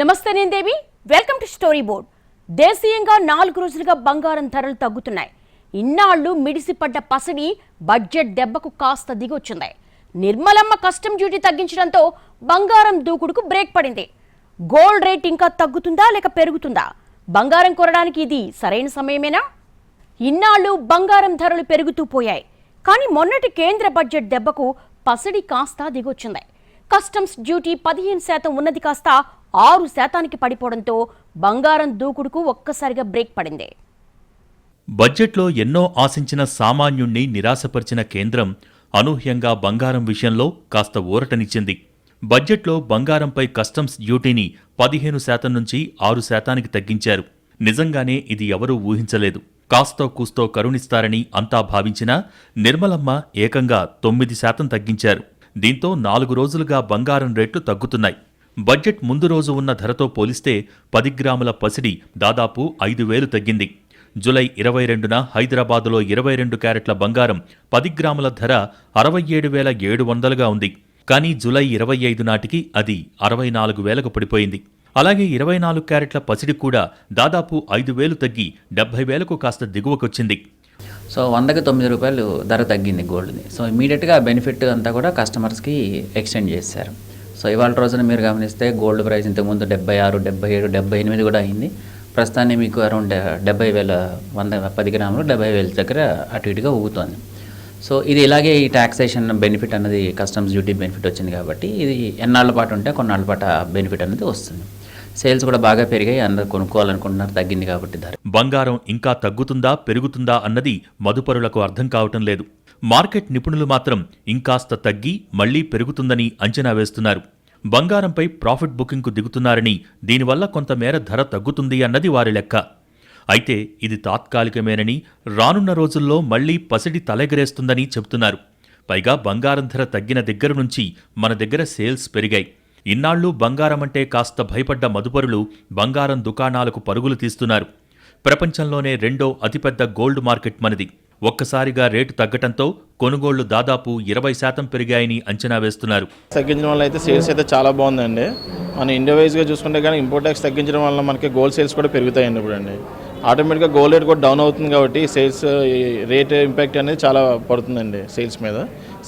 నమస్తే నేను Devi. Welcome to story board దేశీయంగా నాలుగు రోజులుగా బంగారం ధరలు తగ్గుతున్నాయి. ఇన్నాళ్ళు మిడిసిపడ్డ పసిడి బడ్జెట్ దెబ్బకు కాస్త దిగొచ్చింది. నిర్మలమ్మ కస్టమ్ డ్యూటీ తగ్గించడంతో బంగారం దూకుడుకు బ్రేక్ పడింది. గోల్డ్ రేట్ ఇంకా తగ్గుతుందా లేక పెరుగుతుందా? బంగారం కొనడానికి ఇది సరైన సమయమేనా? ఇన్నాళ్ళు బంగారం ధరలు పెరుగుతూ పోయాయి. కానీ మొన్నటి కేంద్ర బడ్జెట్ దెబ్బకు పసిడి కాస్త దిగొచ్చింది. కస్టమ్స్ డ్యూటీ పదిహేను శాతం ఉన్నది కాస్త ఆరు శాతానికి పడిపోవడంతో బంగారం దూకుడుకు ఒక్కసారిగా బ్రేక్ పడింది. బడ్జెట్లో ఎన్నో ఆశించిన సామాన్యుణ్ణి నిరాశపరిచిన కేంద్రం అనూహ్యంగా బంగారం విషయంలో కాస్త ఊరటనిచ్చింది. బడ్జెట్లో బంగారంపై కస్టమ్స్ డ్యూటీని పదిహేను శాతం నుంచి ఆరు శాతానికి తగ్గించారు. నిజంగానే ఇది ఎవరూ ఊహించలేదు. కాస్తో కూస్తో కరుణిస్తారని అంతా భావించినా నిర్మలమ్మ ఏకంగా తొమ్మిది శాతం తగ్గించారు. దీంతో నాలుగు రోజులుగా బంగారం రేట్లు తగ్గుతున్నాయి. బడ్జెట్ ముందు రోజు ఉన్న ధరతో పోలిస్తే పది గ్రాముల పసిడి దాదాపు ఐదు వేలు తగ్గింది. జులై ఇరవై రెండున హైదరాబాదులో ఇరవై రెండు క్యారెట్ల బంగారం పది గ్రాముల ధర అరవై ఏడు వేల ఏడు వందలుగా ఉంది. కానీ జులై ఇరవై ఐదు నాటికి అది అరవై నాలుగు వేలకు పడిపోయింది. అలాగే ఇరవై నాలుగు క్యారెట్ల పసిడి కూడా దాదాపు ఐదు వేలు తగ్గి డెబ్బై వేలకు కాస్త దిగువకొచ్చింది. సో వందకి తొమ్మిది రూపాయలు ధర తగ్గింది గోల్డ్ని సో ఇమీడియట్గా బెనిఫిట్ అంతా కూడా కస్టమర్స్కి ఎక్స్టెండ్ చేశారు. సో ఇవాళ రోజున మీరు గమనిస్తే గోల్డ్ ప్రైస్ ఇంతకుముందు డెబ్బై ఆరు డెబ్బై ఏడు డెబ్బై ఎనిమిది కూడా అయింది. ప్రస్తుతాన్ని మీకు అరౌండ్ డెబ్బై వేల వంద పది గ్రాములు డెబ్బై వేల దగ్గర అటు ఇటుగా ఊగుతోంది. సో ఇది ఇలాగే ఈ టాక్సేషన్ బెనిఫిట్ అన్నది కస్టమ్స్ డ్యూటీ బెనిఫిట్ వచ్చింది కాబట్టి ఇది ఎన్నాళ్ళ పాటు ఉంటే కొన్నాళ్ళ పాటు ఆ బెనిఫిట్ అనేది వస్తుంది. సేల్స్ కూడా బాగా పెరిగాయి అందరు కొనుక్కోవాలనుకుంటున్నారు తగ్గింది కాబట్టి ధర. బంగారం ఇంకా తగ్గుతుందా పెరుగుతుందా అన్నది మదుపరులకు అర్థం కావటం లేదు. మార్కెట్ నిపుణులు మాత్రం ఇంకాస్త తగ్గి మళ్ళీ పెరుగుతుందని అంచనా వేస్తున్నారు. బంగారంపై ప్రాఫిట్ బుకింగ్కు దిగుతున్నారని దీనివల్ల కొంతమేర ధర తగ్గుతుంది అన్నది వారి లెక్క. అయితే ఇది తాత్కాలికమేనని రానున్న రోజుల్లో మళ్ళీ పసిడి తలెగరేస్తుందని చెబుతున్నారు. పైగా బంగారం ధర తగ్గిన దగ్గర నుంచి మన దగ్గర సేల్స్ పెరిగాయి. ఇన్నాళ్ళు బంగారం అంటే కాస్త భయపడ్డ మదుపరులు బంగారం దుకాణాలకు పరుగులు తీస్తున్నారు. ప్రపంచంలోనే రెండో అతిపెద్ద గోల్డ్ మార్కెట్ మనది. ఒక్కసారిగా రేటు తగ్గటంతో కొనుగోళ్ళు దాదాపు ఇరవై శాతం పెరిగాయని అంచనా వేస్తున్నారు. తగ్గించడం వల్ల అయితే సేల్స్ అయితే చాలా బాగుందండి. మనం ఇండియా వైజ్గా చూసుకుంటే కానీ ఇంపోర్ట్ ట్యాక్స్ తగ్గించడం వల్ల మనకి గోల్డ్ సేల్స్ కూడా పెరుగుతాయండి ఇప్పుడు అండి ఆటోమేటిక్గా గోల్డ్ రేట్ కూడా డౌన్ అవుతుంది కాబట్టి సేల్స్ రేట్ ఇంపాక్ట్ అనేది చాలా పడుతుందండి సేల్స్ మీద.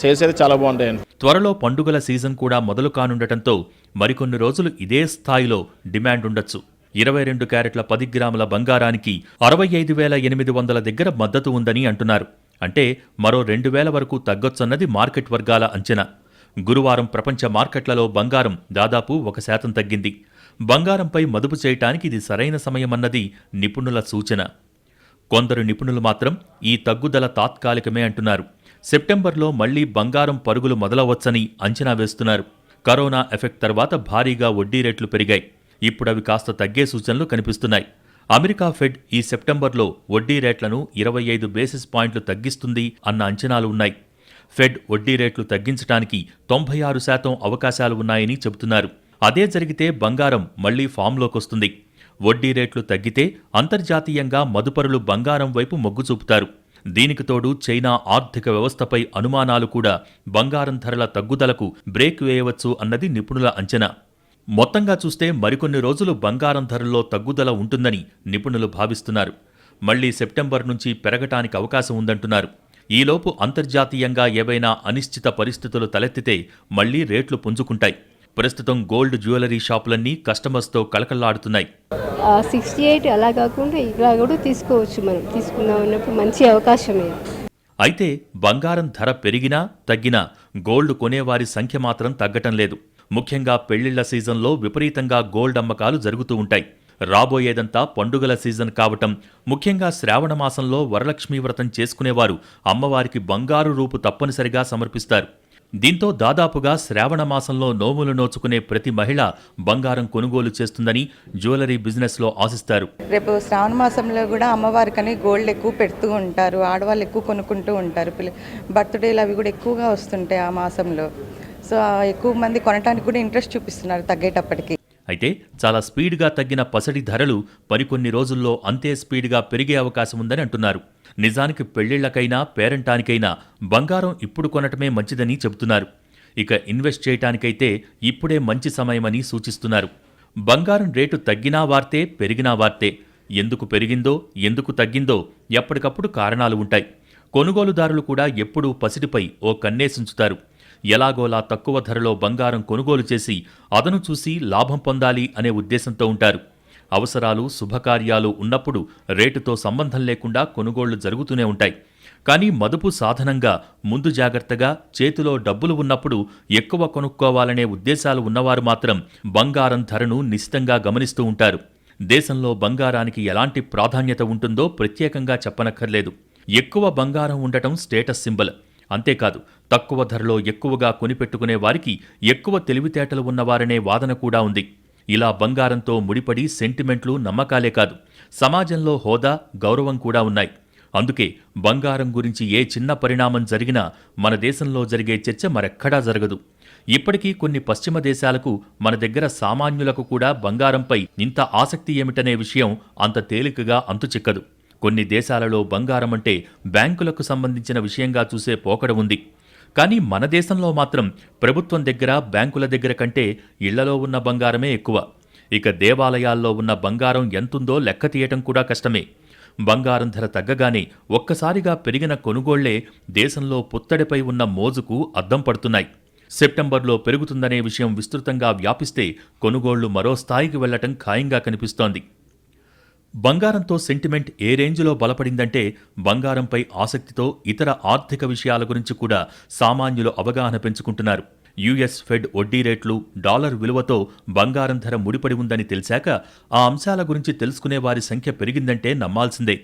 సేల్స్ అయితే చాలా బాగుంటాయండి. త్వరలో పండుగల సీజన్ కూడా మొదలు కానుండటంతో మరికొన్ని రోజులు ఇదే స్థాయిలో డిమాండ్ ఉండొచ్చు. ఇరవై రెండు క్యారెట్ల పది గ్రాముల బంగారానికి అరవై ఐదు వేల ఎనిమిది వందల దగ్గర మద్దతు ఉందని అంటున్నారు. అంటే మరో రెండు వేల వరకు తగ్గొచ్చన్నది మార్కెట్ వర్గాల అంచనా. గురువారం ప్రపంచ మార్కెట్లలో బంగారం దాదాపు ఒక శాతం తగ్గింది. బంగారంపై మదుపు చేయటానికి ఇది సరైన సమయమన్నది నిపుణుల సూచన. కొందరు నిపుణులు మాత్రం ఈ తగ్గుదల తాత్కాలికమే అంటున్నారు. సెప్టెంబర్లో మళ్ళీ బంగారం పరుగులు మొదలవచ్చని అంచనా వేస్తున్నారు. కరోనా ఎఫెక్ట్ తర్వాత భారీగా వడ్డీ రేట్లు పెరిగాయి. ఇప్పుడవి కాస్త తగ్గే సూచనలు కనిపిస్తున్నాయి. అమెరికా ఫెడ్ ఈ సెప్టెంబర్లో వడ్డీ రేట్లను ఇరవై ఐదు బేసిస్ పాయింట్లు తగ్గిస్తుంది అన్న అంచనాలు ఉన్నాయి. ఫెడ్ వడ్డీ రేట్లు తగ్గించడానికి తొంభై ఆరు శాతం అవకాశాలు ఉన్నాయని చెబుతున్నారు. అదే జరిగితే బంగారం మళ్ళీ ఫామ్లోకొస్తుంది. వడ్డీ రేట్లు తగ్గితే అంతర్జాతీయంగా మదుపరులు బంగారం వైపు మొగ్గు చూపుతారు. దీనికి తోడు చైనా ఆర్థిక వ్యవస్థపై అనుమానాలు కూడా బంగారం ధరల తగ్గుదలకు బ్రేక్ వేయవచ్చు అన్నది నిపుణుల అంచనా. మొత్తంగా చూస్తే మరికొన్ని రోజులు బంగారం ధరల్లో తగ్గుదల ఉంటుందని నిపుణులు భావిస్తున్నారు. మళ్ళీ సెప్టెంబర్ నుంచి పెరగటానికి అవకాశం ఉందంటున్నారు. ఈలోపు అంతర్జాతీయంగా ఏవైనా అనిశ్చిత పరిస్థితులు తలెత్తితే మళ్ళీ రేట్లు పుంజుకుంటాయి. ప్రస్తుతం గోల్డ్ జ్యువెలరీ షాపులన్నీ కస్టమర్స్తో కలకల్లాడుతున్నాయి సిక్స్టీ ఎయిట్ అలా కాకుండా ఇలా కూడా తీసుకోవచ్చు మనం. తీసుకుందాం అన్నప్పుడు మంచి అవకాశం ఇది అయితే బంగారం ధర పెరిగినా తగ్గినా గోల్డ్ కొనేవారి సంఖ్య మాత్రం తగ్గటం లేదు. ముఖ్యంగా పెళ్ళిళ్ళ సీజన్లో విపరీతంగా గోల్డ్ అమ్మకాలు జరుగుతూ ఉంటాయి. రాబోయేదంతా పండుగల సీజన్ కావటం ముఖ్యంగా శ్రావణ మాసంలో వరలక్ష్మీ వ్రతం చేసుకునేవారు అమ్మవారికి బంగారు రూపు తప్పనిసరిగా సమర్పిస్తారు. దీంతో దాదాపుగా శ్రావణ మాసంలో నోములు నోచుకునే ప్రతి మహిళ బంగారం కొనుగోలు చేస్తుందని జ్యువెలరీ బిజినెస్లో ఆశిస్తారు. రేపు శ్రావణ మాసంలో కూడా అమ్మవారికని గోల్డ్ ఎక్కువ పెడుతూ ఉంటారు ఆడవాళ్ళు ఎక్కువ కొనుక్కుంటూ ఉంటారు బర్త్డేలు అవి కూడా ఎక్కువగా వస్తుంటాయి ఆ మాసంలో. సో ఎక్కువ మంది కొనడానికి కూడా ఇంట్రెస్ట్ చూపిస్తున్నారు తగ్గేటప్పటికి. అయితే చాలా స్పీడ్గా తగ్గిన పసడి ధరలు మరికొన్ని రోజుల్లో అంతే స్పీడ్గా పెరిగే అవకాశం ఉందని అంటున్నారు. నిజానికి పెళ్ళిళ్ళకైనా పేరంటానికైనా బంగారం ఇప్పుడు కొనటమే మంచిదని చెబుతున్నారు. ఇక ఇన్వెస్ట్ చేయటానికైతే ఇప్పుడే మంచి సమయమని సూచిస్తున్నారు. బంగారం రేటు తగ్గినా వార్తే పెరిగినా వార్తే. ఎందుకు పెరిగిందో ఎందుకు తగ్గిందో ఎప్పటికప్పుడు కారణాలు ఉంటాయి. కొనుగోలుదారులు కూడా ఎప్పుడూ పసిడిపై ఓ కన్నేసించుతారు ఎలాగోలా తక్కువ ధరలో బంగారం కొనుగోలు చేసి అదను చూసి లాభం పొందాలి అనే ఉద్దేశంతో ఉంటారు. అవసరాలు శుభకార్యాలు ఉన్నప్పుడు రేటుతో సంబంధం లేకుండా కొనుగోళ్ళు జరుగుతూనే ఉంటాయి. కానీ మదుపు సాధనంగా ముందు జాగ్రత్తగా చేతిలో డబ్బులు ఉన్నప్పుడు ఎక్కువ కొనుక్కోవాలనే ఉద్దేశాలు ఉన్నవారు మాత్రం బంగారం ధరను నిశితంగా గమనిస్తూ ఉంటారు. దేశంలో బంగారానికి ఎలాంటి ప్రాధాన్యత ఉంటుందో ప్రత్యేకంగా చెప్పనక్కర్లేదు. ఎక్కువ బంగారం ఉండటం స్టేటస్ సింబల్. అంతేకాదు తక్కువ ధరలో ఎక్కువగా కొనిపెట్టుకునే వారికి ఎక్కువ తెలివితేటలు ఉన్నవారనే వాదన కూడా ఉంది. ఇలా బంగారంతో ముడిపడి సెంటిమెంట్లు నమ్మకాలే కాదు సమాజంలో హోదా గౌరవం కూడా ఉన్నాయి. అందుకే బంగారం గురించి ఏ చిన్న పరిణామం జరిగినా మన దేశంలో జరిగే చర్చ మరెక్కడా జరగదు. ఇప్పటికీ కొన్ని పశ్చిమ దేశాలకు మన దగ్గర సామాన్యులకు కూడా బంగారంపై ఇంత ఆసక్తి ఏమిటనే విషయం అంత తేలికగా అంతుచిక్కదు. కొన్ని దేశాలలో బంగారం అంటే బ్యాంకులకు సంబంధించిన విషయంగా చూసే పోకడ ఉంది. కానీ మన దేశంలో మాత్రం ప్రభుత్వం దగ్గర బ్యాంకుల దగ్గర కంటే ఇళ్ళలో ఉన్న బంగారమే ఎక్కువ. ఇక దేవాలయాల్లో ఉన్న బంగారం ఎంతుందో లెక్క తీయటం కూడా కష్టమే. బంగారం ధర తగ్గగానే ఒక్కసారిగా పెరిగిన కొనుగోళ్ళే దేశంలో పుత్తడిపై ఉన్న మోజుకు అద్దం పడుతున్నాయి. సెప్టెంబర్లో పెరుగుతుందనే విషయం విస్తృతంగా వ్యాపిస్తే కొనుగోళ్ళు మరో స్థాయికి వెళ్ళటం ఖాయంగా కనిపిస్తోంది. బంగారంతో సెంటిమెంట్ ఏ రేంజ్లో బలపడిందంటే బంగారంపై ఆసక్తితో ఇతర ఆర్థిక విషయాల గురించి కూడా సామాన్యులు అవగాహన పెంచుకుంటున్నారు. యుఎస్ ఫెడ్ వడ్డీ రేట్లు డాలర్ విలువతో బంగారం ధర ముడిపడి ఉందని తెలిసాక ఆ అంశాల గురించి తెలుసుకునే వారి సంఖ్య పెరిగిందంటే నమ్మాల్సిందే.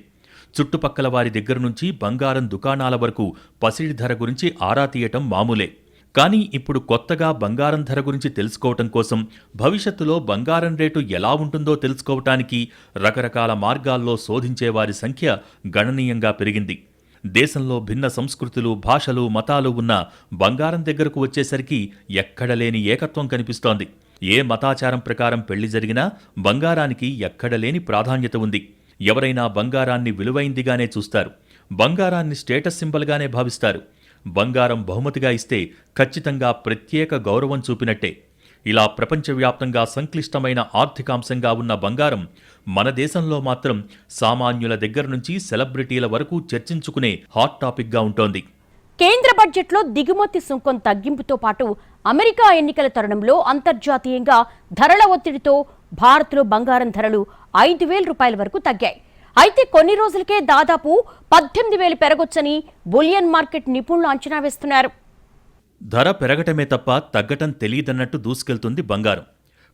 చుట్టుపక్కల వారి దగ్గర నుంచి బంగారం దుకాణాల వరకు పసిడి ధర గురించి ఆరా తీయటం మామూలే. కానీ ఇప్పుడు కొత్తగా బంగారం ధర గురించి తెలుసుకోవటం కోసం భవిష్యత్తులో బంగారం రేటు ఎలా ఉంటుందో తెలుసుకోవటానికి రకరకాల మార్గాల్లో శోధించే వారి సంఖ్య గణనీయంగా పెరిగింది. దేశంలో భిన్న సంస్కృతులు భాషలు మతాలు ఉన్న బంగారం దగ్గరకు వచ్చేసరికి ఎక్కడలేని ఏకత్వం కనిపిస్తోంది. ఏ మతాచారం ప్రకారం పెళ్ళి జరిగినా బంగారానికి ఎక్కడలేని ప్రాధాన్యత ఉంది. ఎవరైనా బంగారాన్ని విలువైందిగానే చూస్తారు. బంగారాన్ని స్టేటస్ సింబల్గానే భావిస్తారు. బంగారం బహుమతిగా ఇస్తే ఖచ్చితంగా ప్రత్యేక గౌరవం చూపినట్టే. ఇలా ప్రపంచవ్యాప్తంగా సంక్లిష్టమైన ఆర్థికాంశంగా ఉన్న బంగారం మన దేశంలో మాత్రం సామాన్యుల దగ్గర నుంచి సెలబ్రిటీల వరకు చర్చించుకునే హాట్ టాపిక్గా ఉంటోంది. కేంద్ర బడ్జెట్లో దిగుమతి సుంకం తగ్గింపుతో పాటు అమెరికా ఎన్నికల తరుణంలో అంతర్జాతీయంగా ధరల ఒత్తిడితో భారత్లో బంగారం ధరలు ఐదు వేల రూపాయల వరకు తగ్గాయి. అయితే కొన్ని రోజులకే దాదాపు పద్దెనిమిది వేలు పెరగొచ్చని బులియన్ మార్కెట్ నిపుణులు అంచనా వేస్తున్నారు. ధర పెరగటమే తప్ప తగ్గటం తెలియదన్నట్టు దూసుకెళ్తుంది బంగారం.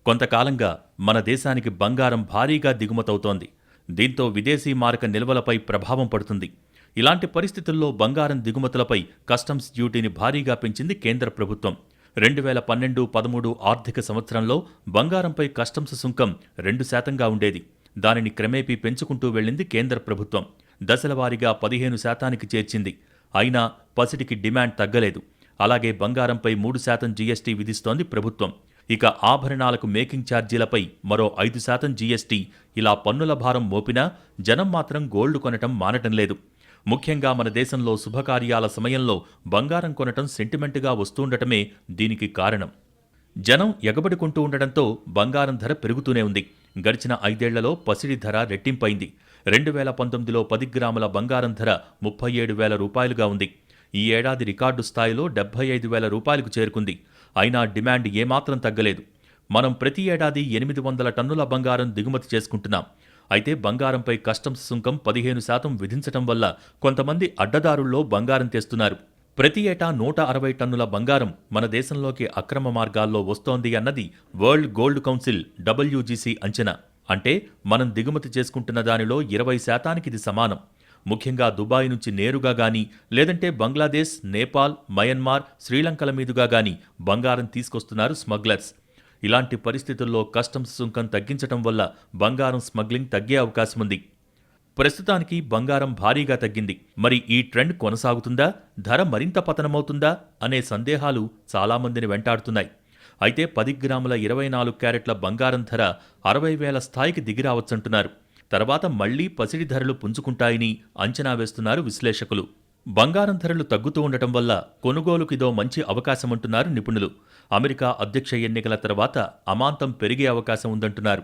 కొంతకాలంగా మన దేశానికి బంగారం భారీగా దిగుమతవుతోంది. దీంతో విదేశీ మారక నిల్వలపై ప్రభావం పడుతుంది. ఇలాంటి పరిస్థితుల్లో బంగారం దిగుమతులపై కస్టమ్స్ డ్యూటీని భారీగా పెంచింది కేంద్ర ప్రభుత్వం. రెండు వేల పన్నెండు పదమూడు ఆర్థిక సంవత్సరంలో బంగారంపై కస్టమ్స్ సుంకం రెండు శాతంగా ఉండేది. దానిని క్రమేపీ పెంచుకుంటూ వెళ్ళింది కేంద్ర ప్రభుత్వం. దశలవారీగా పదిహేను శాతానికి చేర్చింది. అయినా పసిటికి డిమాండ్ తగ్గలేదు. అలాగే బంగారంపై మూడు శాతం జీఎస్టీ విధిస్తోంది ప్రభుత్వం. ఇక ఆభరణాలకు మేకింగ్ ఛార్జీలపై మరో ఐదు శాతం జీఎస్టీ ఇలా పన్నుల భారం మోపినా జనం మాత్రం గోల్డ్ కొనటం మానటం లేదు. ముఖ్యంగా మన దేశంలో శుభకార్యాల సమయంలో బంగారం కొనటం సెంటిమెంటుగా వస్తుండటమే దీనికి కారణం. జనం ఎగబడుకుంటూ ఉండడంతో బంగారం ధర పెరుగుతూనే ఉంది. గడిచిన ఐదేళ్ళలో పసిడి ధర రెట్టింపైంది. రెండు వేల పంతొమ్మిదిలో పది గ్రాముల బంగారం ధర ముప్పై ఏడు వేల రూపాయలుగా ఉంది. ఈ ఏడాది రికార్డు స్థాయిలో డెబ్బై ఐదు వేల రూపాయలకు చేరుకుంది. అయినా డిమాండ్ ఏమాత్రం తగ్గలేదు. మనం ప్రతి ఏడాది ఎనిమిది వందల టన్నుల బంగారం దిగుమతి చేసుకుంటున్నాం. అయితే బంగారంపై కస్టమ్స్ సుంకం పదిహేను శాతం విధించటం వల్ల కొంతమంది అడ్డదారుల్లో బంగారం తెస్తున్నారు. ప్రతి ఏటా నూట అరవై టన్నుల బంగారం మన దేశంలోకి అక్రమ మార్గాల్లో వస్తోంది అన్నది వరల్డ్ గోల్డ్ కౌన్సిల్ డబ్ల్యూజీసీ అంచనా. అంటే మనం దిగుమతి చేసుకుంటున్న దానిలో ఇరవై శాతానికి ఇది సమానం. ముఖ్యంగా దుబాయ్ నుంచి నేరుగా గాని లేదంటే బంగ్లాదేశ్ నేపాల్ మయన్మార్ శ్రీలంకల మీదుగా గాని బంగారం తీసుకొస్తున్నారు స్మగ్లర్స్. ఇలాంటి పరిస్థితుల్లో కస్టమ్స్ సుంకం తగ్గించటం వల్ల బంగారం స్మగ్లింగ్ తగ్గే అవకాశం ఉంది ప్రస్తుతానికి బంగారం భారీగా తగ్గింది. మరి ఈ ట్రెండ్ కొనసాగుతుందా? ధర మరింత పతనమవుతుందా? అనే సందేహాలు చాలామందిని వెంటాడుతున్నాయి. అయితే పది గ్రాముల ఇరవై నాలుగు క్యారెట్ల బంగారం ధర అరవై వేల స్థాయికి దిగిరావచ్చంటున్నారు తర్వాత మళ్ళీ పసిడి ధరలు పుంజుకుంటాయని అంచనా వేస్తున్నారు విశ్లేషకులు. బంగారం ధరలు తగ్గుతూ ఉండటం వల్ల కొనుగోలుకిదో మంచి అవకాశమంటున్నారు నిపుణులు. అమెరికా అధ్యక్ష ఎన్నికల తర్వాత అమాంతం పెరిగే అవకాశం ఉందంటున్నారు.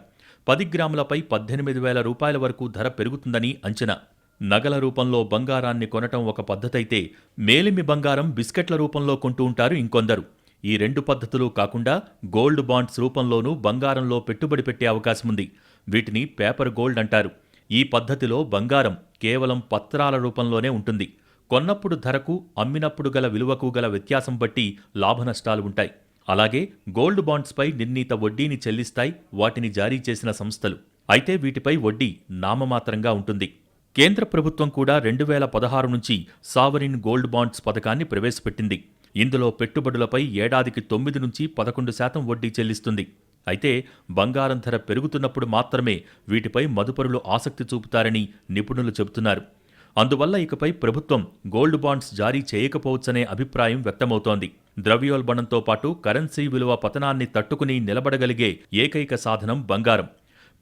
పది గ్రాములపై పద్దెనిమిది వేల రూపాయల వరకు ధర పెరుగుతుందని అంచనా. నగల రూపంలో బంగారాన్ని కొనటం ఒక పద్ధతైతే మేలిమి బంగారం బిస్కెట్ల రూపంలో కొంటూ ఉంటారు ఇంకొందరు. ఈ రెండు పద్ధతులు కాకుండా గోల్డ్ బాండ్స్ రూపంలోనూ బంగారంలో పెట్టుబడి పెట్టే అవకాశం ఉంది వీటిని పేపర్ గోల్డ్ అంటారు. ఈ పద్ధతిలో బంగారం కేవలం పత్రాల రూపంలోనే ఉంటుంది. కొన్నప్పుడు ధరకు అమ్మినప్పుడు గల విలువకు గల వ్యత్యాసం బట్టి లాభనష్టాలు ఉంటాయి. అలాగే గోల్డ్ బాండ్స్పై నిర్ణీత వడ్డీని చెల్లిస్తాయి వాటిని జారీ చేసిన సంస్థలు. అయితే వీటిపై వడ్డీ నామమాత్రంగా ఉంటుంది. కేంద్ర ప్రభుత్వం కూడా రెండు వేల పదహారు నుంచి సావరిన్ గోల్డ్ బాండ్స్ పథకాన్ని ప్రవేశపెట్టింది. ఇందులో పెట్టుబడులపై ఏడాదికి తొమ్మిది నుంచి పదకొండు శాతం వడ్డీ చెల్లిస్తుంది. అయితే బంగారం ధర పెరుగుతున్నప్పుడు మాత్రమే వీటిపై మదుపరులు ఆసక్తి చూపుతారని నిపుణులు చెబుతున్నారు. అందువల్ల ఇకపై ప్రభుత్వం గోల్డ్ బాండ్స్ జారీ చేయకపోవచ్చనే అభిప్రాయం వ్యక్తమవుతోంది. ద్రవ్యోల్బణంతో పాటు కరెన్సీ విలువ పతనాన్ని తట్టుకుని నిలబడగలిగే ఏకైక సాధనం బంగారం.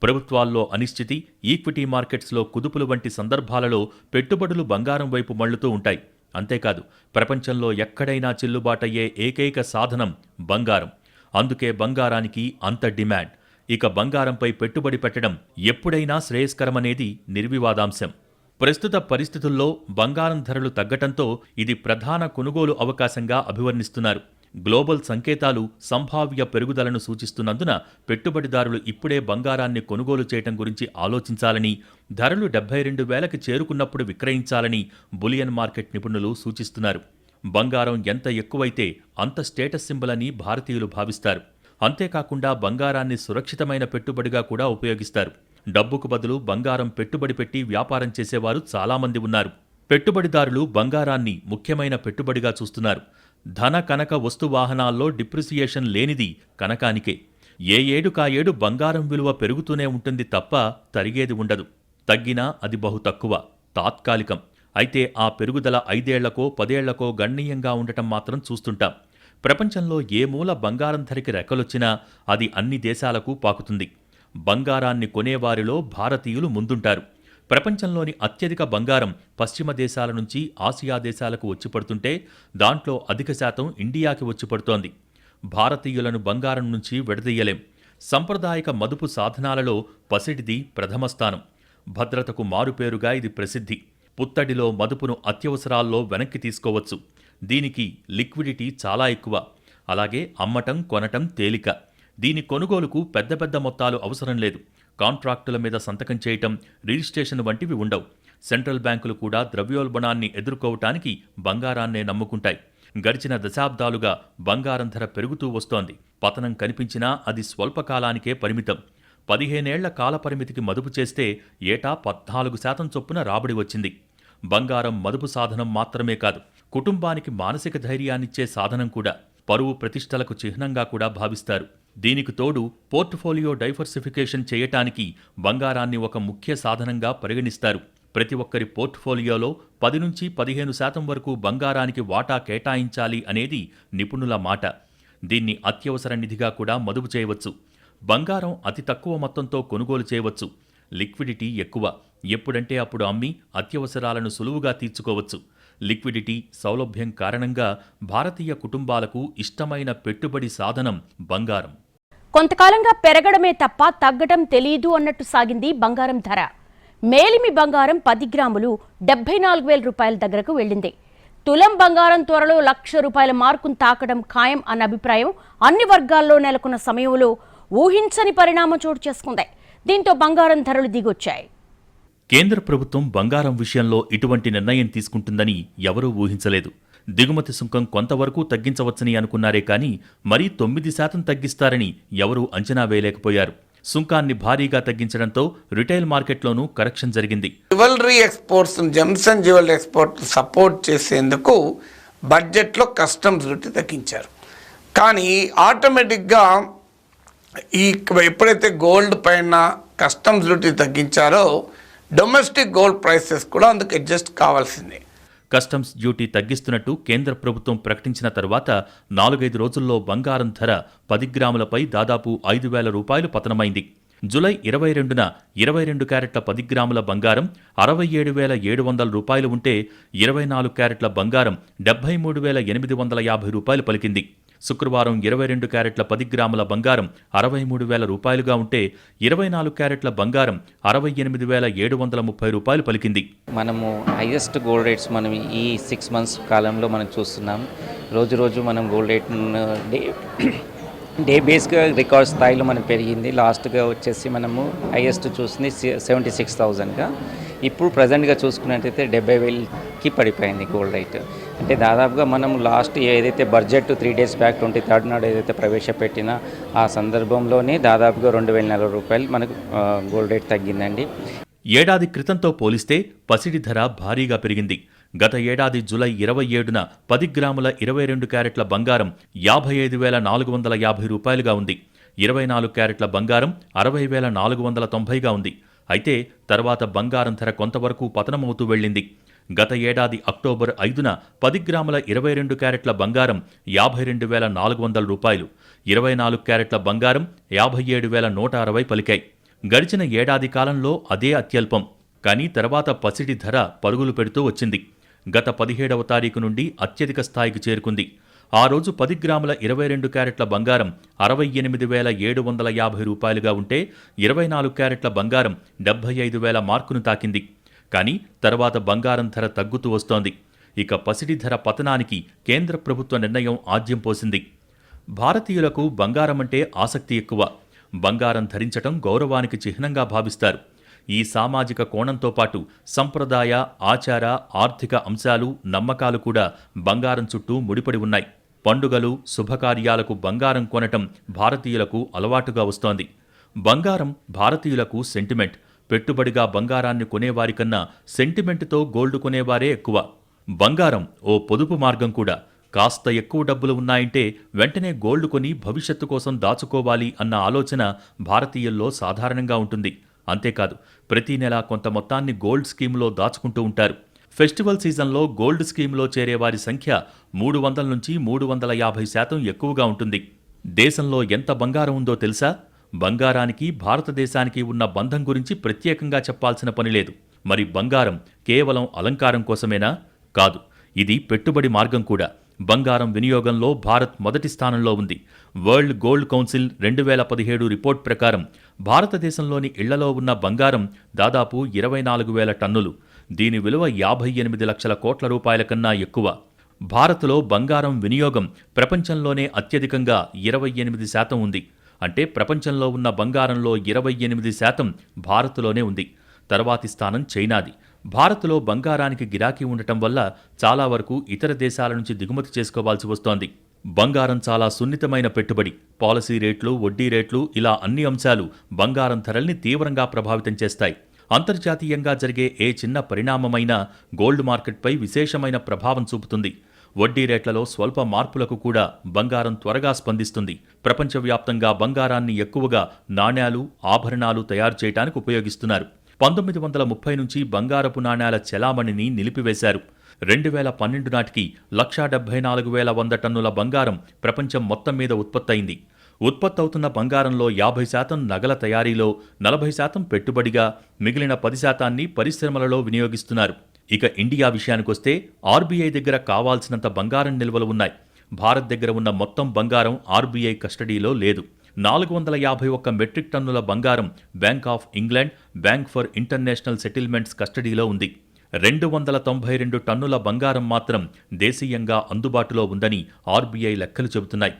ప్రభుత్వాల్లో అనిశ్చితి ఈక్విటీ మార్కెట్స్లో కుదుపులు వంటి సందర్భాలలో పెట్టుబడులు బంగారం వైపు మళ్ళుతూ ఉంటాయి. అంతేకాదు ప్రపంచంలో ఎక్కడైనా చెల్లుబాటయ్యే ఏకైక సాధనం బంగారం. అందుకే బంగారానికి అంత డిమాండ్. ఇక బంగారంపై పెట్టుబడి పెట్టడం ఎప్పుడైనా శ్రేయస్కరమనేది నిర్వివాదాంశం. ప్రస్తుత పరిస్థితుల్లో బంగారం ధరలు తగ్గటంతో ఇది ప్రధాన కొనుగోలు అవకాశంగా అభివర్ణిస్తున్నారు. గ్లోబల్ సంకేతాలు సంభావ్య పెరుగుదలను సూచిస్తున్నందున పెట్టుబడిదారులు ఇప్పుడే బంగారాన్ని కొనుగోలు చేయటం గురించి ఆలోచించాలని ధరలు డెబ్బై రెండు వేలకి చేరుకున్నప్పుడు విక్రయించాలని బులియన్ మార్కెట్ నిపుణులు సూచిస్తున్నారు. బంగారం ఎంత ఎక్కువైతే అంత స్టేటస్ సింబల్ అని భారతీయులు భావిస్తారు. అంతేకాకుండా బంగారాన్ని సురక్షితమైన పెట్టుబడిగా కూడా ఉపయోగిస్తారు. డబ్బుకు బదులు బంగారం పెట్టుబడి పెట్టి వ్యాపారం చేసేవారు చాలామంది ఉన్నారు. పెట్టుబడిదారులు బంగారాన్ని ముఖ్యమైన పెట్టుబడిగా చూస్తున్నారు. ధన కనక వస్తు వాహనాల్లో డిప్రిసియేషన్ లేనిది కనకానికే. ఏ ఏడు ఏడు బంగారం విలువ పెరుగుతూనే ఉంటుంది తప్ప తరిగేది ఉండదు. తగ్గినా అది బహు తక్కువ తాత్కాలికం. అయితే ఆ పెరుగుదల ఐదేళ్ళకో పదేళ్ళకో గణనీయంగా ఉండటం మాత్రం చూస్తుంటాం. ప్రపంచంలో ఏ మూల బంగారం ధరకి రెక్కలొచ్చినా అది అన్ని దేశాలకు పాకుతుంది. బంగారాన్ని కొనేవారిలో భారతీయులు ముందుంటారు. ప్రపంచంలోని అత్యధిక బంగారం పశ్చిమ దేశాల నుంచి ఆసియా దేశాలకు వచ్చి పడుతుంటే దాంట్లో అధిక శాతం ఇండియాకి వచ్చి పడుతోంది భారతీయులను బంగారం నుంచి విడదీయలేం. సంప్రదాయక మదుపు సాధనాలలో పసిడిది ప్రథమ స్థానం. భద్రతకు మారుపేరుగా ఇది ప్రసిద్ధి. పుత్తడిలో మదుపును అత్యవసరాల్లో వెనక్కి తీసుకోవచ్చు. దీనికి లిక్విడిటీ చాలా ఎక్కువ. అలాగే అమ్మటం కొనటం తేలిక. దీని కొనుగోలుకు పెద్ద పెద్ద మొత్తాలు అవసరం లేదు. కాంట్రాక్టుల మీద సంతకం చేయటం రిజిస్ట్రేషన్ వంటివి ఉండవు. సెంట్రల్ బ్యాంకులు కూడా ద్రవ్యోల్బణాన్ని ఎదుర్కోవటానికి బంగారాన్నే నమ్ముకుంటాయి. గడిచిన దశాబ్దాలుగా బంగారం ధర పెరుగుతూ వస్తోంది. పతనం కనిపించినా అది స్వల్పకాలానికే పరిమితం. పదిహేనేళ్ళ కాలపరిమితికి మదుపు చేస్తే ఏటా పద్నాలుగు శాతం చొప్పున రాబడి వచ్చింది. బంగారం మదుపు సాధనం మాత్రమే కాదు కుటుంబానికి మానసిక ధైర్యాన్నిచ్చే సాధనం కూడా. పరువు ప్రతిష్టలకు చిహ్నంగా కూడా భావిస్తారు. దీనికి తోడు పోర్ట్ఫోలియో డైవర్సిఫికేషన్ చేయటానికి బంగారాన్ని ఒక ముఖ్య సాధనంగా పరిగణిస్తారు. ప్రతి ఒక్కరి పోర్ట్ఫోలియోలో పది నుంచి పదిహేను శాతం వరకు బంగారానికి వాటా కేటాయించాలి అనేది నిపుణుల మాట. దీన్ని అత్యవసర నిధిగా కూడా మదుపు చేయవచ్చు. బంగారం అతి తక్కువ మొత్తంతో కొనుగోలు చేయవచ్చు. లిక్విడిటీ ఎక్కువ. ఎప్పుడంటే అప్పుడు అమ్మి అత్యవసరాలను సులువుగా తీర్చుకోవచ్చు. లిక్విడిటీ సౌలభ్యం కారణంగా భారతీయ కుటుంబాలకు ఇష్టమైన పెట్టుబడి సాధనం బంగారం. కొంతకాలంగా పెరగడమే తప్ప తగ్గడం తెలియదు అన్నట్టు సాగింది బంగారం ధర. మేలిమి బంగారం పది గ్రాములు డెబ్బై నాలుగు వేల రూపాయల దగ్గరకు వెళ్ళింది. తులం బంగారం త్వరలో లక్ష రూపాయల మార్కును తాకడం ఖాయం అన్న అభిప్రాయం అన్ని వర్గాల్లో నెలకొన్న సమయంలో ఊహించని పరిణామం చోటు చేసుకుంది. దీంతో బంగారం ధరలు దిగొచ్చాయి. కేంద్ర ప్రభుత్వం బంగారం విషయంలో ఇటువంటి నిర్ణయం తీసుకుంటుందని ఎవరూ ఊహించలేదు. దిగుమతి సుంకం కొంతవరకు తగ్గించవచ్చని అనుకున్నారే కానీ మరీ తొమ్మిది శాతం తగ్గిస్తారని ఎవరూ అంచనా వేయలేకపోయారు. సుంకాన్ని భారీగా తగ్గించడంతో రిటైల్ మార్కెట్లోనూ కరెక్షన్ జరిగింది. Jewellery exports gems jewellery export support చేసేందుకు బడ్జెట్లో కస్టమ్స్ డ్యూటీ తగ్గించారు. కానీ ఆటోమేటిక్గా ఈ ఎప్పుడైతే గోల్డ్ పైన కస్టమ్స్ డ్యూటీ తగ్గించారో డొమెస్టిక్ గోల్డ్ ప్రైసెస్ కూడా అందుకు అడ్జస్ట్ కావాల్సిందే. కస్టమ్స్ డ్యూటీ తగ్గిస్తున్నట్టు కేంద్ర ప్రభుత్వం ప్రకటించిన తర్వాత నాలుగైదు రోజుల్లో బంగారం ధర పది గ్రాములపై దాదాపు ఐదు వేల రూపాయలు పతనమైంది. జులై ఇరవై రెండున ఇరవై రెండు క్యారెట్ల పది గ్రాముల బంగారం అరవై ఏడు వేల ఏడు వందల రూపాయలు ఉంటే ఇరవై నాలుగు క్యారెట్ల బంగారం డెబ్బై మూడు వేల ఎనిమిది వందల యాభై రూపాయలు పలికింది. శుక్రవారం ఇరవై రెండు క్యారెట్ల పది గ్రాముల బంగారం అరవై మూడు వేల రూపాయలుగా ఉంటే ఇరవై నాలుగు క్యారెట్ల బంగారం అరవై ఎనిమిది వేల ఏడు వందల ముప్పై రూపాయలు పలికింది. మనము హైయెస్ట్ గోల్డ్ రేట్స్ మనం ఈ సిక్స్ మంత్స్ కాలంలో మనం చూస్తున్నాం. రోజు రోజు మనం గోల్డ్ రేట్ డే బేస్గా రికార్డ్ స్థాయిలో మనం పెరిగింది. లాస్ట్గా వచ్చేసి మనము హైయెస్ట్ చూసింది సెవెంటీ సిక్స్ థౌజండ్గా ఇప్పుడు ప్రజెంట్గా చూసుకున్నట్టయితే డెబ్బై వేలకి పడిపోయింది గోల్డ్ రేట్ అంటే దాదాపుగా మనం లాస్ట్ ఏదైతే budget three days back twenty third నాడు ఏదైతే ప్రవేశపెట్టినా ఆ సందర్భంలోనే దాదాపుగా రెండు వేల నలభై రూపాయలు మనకు గోల్డ్ రేట్ తగ్గిందండి. ఏడాది క్రితంతో పోలిస్తే పసిడి ధర భారీగా పెరిగింది. గత ఏడాది జులై ఇరవై ఏడున పది గ్రాముల ఇరవై రెండు క్యారెట్ల బంగారం యాభై ఐదు వేల నాలుగు వందల యాభై రూపాయలుగా ఉంది. ఇరవై నాలుగు క్యారెట్ల బంగారం అరవై వేల నాలుగు వందల తొంభైగా ఉంది. అయితే తర్వాత బంగారం ధర కొంతవరకు పతనమవుతూ వెళ్ళింది. గత ఏడాది అక్టోబర్ ఐదున పది గ్రాముల ఇరవై రెండు క్యారెట్ల బంగారం యాభై రెండు వేల నాలుగు వందల రూపాయలు ఇరవై నాలుగు క్యారెట్ల బంగారం యాభై ఏడు వేల నూట అరవై పలికాయి. గడిచిన ఏడాది కాలంలో అదే అత్యల్పం కానీ తర్వాత పసిడి ధర పరుగులు పెడుతూ వచ్చింది. గత పదిహేడవ తారీఖు నుండి అత్యధిక స్థాయికి చేరుకుంది. ఆ రోజు పది గ్రాముల ఇరవై రెండు క్యారెట్ల బంగారం అరవై ఎనిమిది వేల ఏడు వందల యాభై రూపాయలుగా ఉంటే ఇరవై నాలుగు క్యారెట్ల బంగారం డెబ్బై ఐదు వేల మార్కును తాకింది. కానీ తర్వాత బంగారం ధర తగ్గుతూ వస్తోంది. ఇక పసిడి ధర పతనానికి కేంద్ర ప్రభుత్వ నిర్ణయం ఆద్యం పోసింది. భారతీయులకు బంగారం అంటే ఆసక్తి ఎక్కువ. బంగారం ధరించటం గౌరవానికి చిహ్నంగా భావిస్తారు. ఈ సామాజిక కోణంతో పాటు సంప్రదాయ ఆచార ఆర్థిక అంశాలు నమ్మకాలు కూడా బంగారం చుట్టూ ముడిపడి ఉన్నాయి. పండుగలు శుభకార్యాలకు బంగారం కొనటం భారతీయులకు అలవాటుగా వస్తోంది. బంగారం భారతీయులకు సెంటిమెంట్ పెట్టుబడిగా బంగారాన్ని కొనేవారికన్నా సెంటిమెంట్తో గోల్డ్ కొనేవారే ఎక్కువ. బంగారం ఓ పొదుపు మార్గం కూడా. కాస్త ఎక్కువ డబ్బులు ఉన్నాయంటే వెంటనే గోల్డ్ కొని భవిష్యత్తు కోసం దాచుకోవాలి అన్న ఆలోచన భారతీయుల్లో సాధారణంగా ఉంటుంది. అంతేకాదు ప్రతి నెలా కొంత మొత్తాన్ని గోల్డ్ స్కీమ్లో దాచుకుంటూ ఉంటారు. ఫెస్టివల్ సీజన్లో గోల్డ్ స్కీమ్లో చేరే వారి సంఖ్య మూడు వందల నుంచి మూడు వందల యాభై శాతం ఎక్కువగా ఉంటుంది. దేశంలో ఎంత బంగారం ఉందో తెలుసా? బంగారానికి భారతదేశానికి ఉన్న బంధం గురించి ప్రత్యేకంగా చెప్పాల్సిన పని లేదు. మరి బంగారం కేవలం అలంకారం కోసమేనా? కాదు. ఇది పెట్టుబడి మార్గం కూడా. బంగారం వినియోగంలో భారత్ మొదటి స్థానంలో ఉంది. వరల్డ్ గోల్డ్ కౌన్సిల్ రెండు వేల పదిహేడు రిపోర్ట్ ప్రకారం భారతదేశంలోని ఇళ్ళలో ఉన్న బంగారం దాదాపు ఇరవై నాలుగు వేల టన్నులు. దీని విలువ యాభై ఎనిమిది లక్షల కోట్ల రూపాయల కన్నా ఎక్కువ. భారత్లో బంగారం వినియోగం ప్రపంచంలోనే అత్యధికంగా ఇరవై ఎనిమిది శాతం ఉంది. అంటే ప్రపంచంలో ఉన్న బంగారంలో ఇరవై ఎనిమిది శాతం భారత్లోనే ఉంది. తర్వాతి స్థానం చైనాది. భారత్లో బంగారానికి గిరాకీ ఉండటం వల్ల చాలా వరకు ఇతర దేశాల నుంచి దిగుమతి చేసుకోవాల్సి వస్తోంది. బంగారం చాలా సున్నితమైన పెట్టుబడి. పాలసీ రేట్లు వడ్డీ రేట్లు ఇలా అన్ని అంశాలు బంగారం ధరల్ని తీవ్రంగా ప్రభావితం చేస్తాయి. అంతర్జాతీయంగా జరిగే ఏ చిన్న పరిణామమైనా గోల్డ్ మార్కెట్పై విశేషమైన ప్రభావం చూపుతుంది. వడ్డీ రేట్లలో స్వల్ప మార్పులకు కూడా బంగారం త్వరగా స్పందిస్తుంది. ప్రపంచవ్యాప్తంగా బంగారాన్ని ఎక్కువగా నాణ్యాలు ఆభరణాలు తయారు చేయడానికి ఉపయోగిస్తున్నారు. పంతొమ్మిది వందల ముప్పై నుంచి బంగారపు నాణ్యాల చెలామణిని నిలిపివేశారు. రెండు వేల పన్నెండు నాటికి లక్షా డెబ్బై నాలుగు వేల వంద టన్నుల బంగారం ప్రపంచం మొత్తం మీద ఉత్పత్తయింది. ఉత్పత్తవుతున్న బంగారంలో యాభై శాతం నగల తయారీలో నలభై శాతం పెట్టుబడిగా మిగిలిన పది శాతాన్ని పరిశ్రమలలో వినియోగిస్తున్నారు. ఇక ఇండియా విషయానికొస్తే ఆర్బీఐ దగ్గర కావాల్సినంత బంగారం నిల్వలు ఉన్నాయి. భారత్ దగ్గర ఉన్న మొత్తం బంగారం ఆర్బీఐ కస్టడీలో లేదు. నాలుగు వందల యాభై ఒక్క మెట్రిక్ టన్నుల బంగారం bank of England bank for international settlements కస్టడీలో ఉంది. రెండు వందల తొంభై రెండు టన్నుల బంగారం మాత్రం దేశీయంగా అందుబాటులో ఉందని ఆర్బీఐ లెక్కలు చెబుతున్నాయి.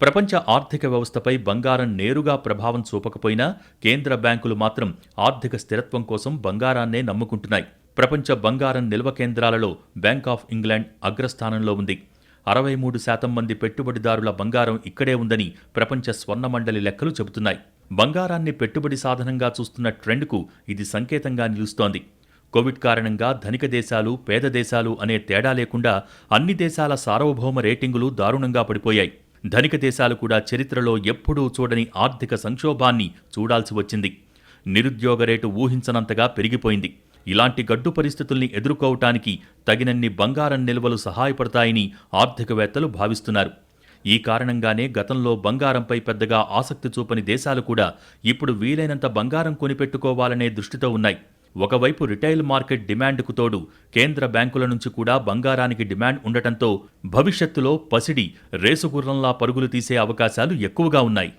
ప్రపంచ ఆర్థిక వ్యవస్థపై బంగారం నేరుగా ప్రభావం చూపకపోయినా కేంద్ర బ్యాంకులు మాత్రం ఆర్థిక స్థిరత్వం కోసం బంగారాన్నే నమ్ముకుంటున్నాయి. ప్రపంచ బంగారం నిల్వ కేంద్రాలలో బ్యాంక్ ఆఫ్ ఇంగ్లాండ్ అగ్రస్థానంలో ఉంది. అరవై మూడు శాతం మంది పెట్టుబడిదారుల బంగారం ఇక్కడే ఉందని ప్రపంచ స్వర్ణ మండలి లెక్కలు చెబుతున్నాయి. బంగారాన్ని పెట్టుబడి సాధనంగా చూస్తున్న ట్రెండ్కు ఇది సంకేతంగా నిలుస్తోంది. కోవిడ్ కారణంగా ధనిక దేశాలు పేద దేశాలు అనే తేడా లేకుండా అన్ని దేశాల సార్వభౌమ రేటింగులు దారుణంగా పడిపోయాయి. ధనిక దేశాలు కూడా చరిత్రలో ఎప్పుడూ చూడని ఆర్థిక సంక్షోభాన్ని చూడాల్సి వచ్చింది. నిరుద్యోగ రేటు ఊహించనంతగా పెరిగిపోయింది. ఇలాంటి గడ్డు పరిస్థితుల్ని ఎదుర్కోవటానికి తగినన్ని బంగారం నిల్వలు సహాయపడతాయని ఆర్థికవేత్తలు భావిస్తున్నారు. ఈ కారణంగానే గతంలో బంగారంపై పెద్దగా ఆసక్తి చూపని దేశాలు కూడా ఇప్పుడు వీలైనంత బంగారం కొనిపెట్టుకోవాలనే దృష్టితో ఉన్నాయి. ఒకవైపు రిటైల్ మార్కెట్ డిమాండ్కు తోడు కేంద్ర బ్యాంకుల నుంచి కూడా బంగారానికి డిమాండ్ ఉండటంతో భవిష్యత్తులో పసిడి రేసుగుర్రంలా పరుగులు తీసే అవకాశాలు ఎక్కువగా ఉన్నాయి.